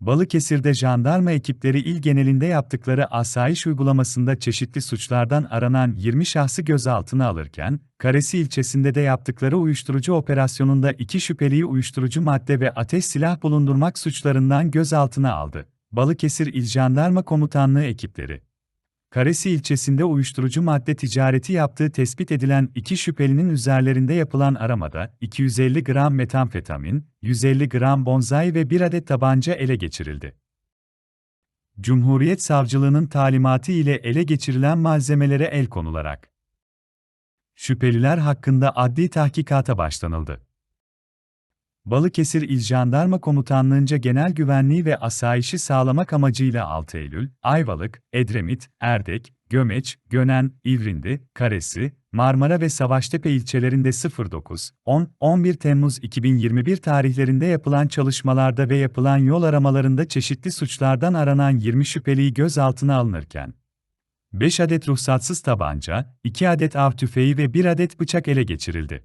Balıkesir'de jandarma ekipleri il genelinde yaptıkları asayiş uygulamasında çeşitli suçlardan aranan 20 şahsı gözaltına alırken, Karesi ilçesinde de yaptıkları uyuşturucu operasyonunda iki şüpheliyi uyuşturucu madde ve ateş silah bulundurmak suçlarından gözaltına aldı. Balıkesir İl Jandarma Komutanlığı ekipleri Karesi ilçesinde uyuşturucu madde ticareti yaptığı tespit edilen iki şüphelinin üzerlerinde yapılan aramada 250 gram metamfetamin, 150 gram bonzai ve bir adet tabanca ele geçirildi. Cumhuriyet Savcılığının talimatı ile ele geçirilen malzemelere el konularak şüpheliler hakkında adli tahkikata başlanıldı. Balıkesir İl Jandarma Komutanlığı'nca genel güvenliği ve asayişi sağlamak amacıyla 6 Eylül, Ayvalık, Edremit, Erdek, Gömeç, Gönen, İvrindi, Karesi, Marmara ve Savaştepe ilçelerinde 09, 10, 11 Temmuz 2021 tarihlerinde yapılan çalışmalarda ve yapılan yol aramalarında çeşitli suçlardan aranan 20 şüpheliyi gözaltına alınırken, 5 adet ruhsatsız tabanca, 2 adet av tüfeği ve 1 adet bıçak ele geçirildi.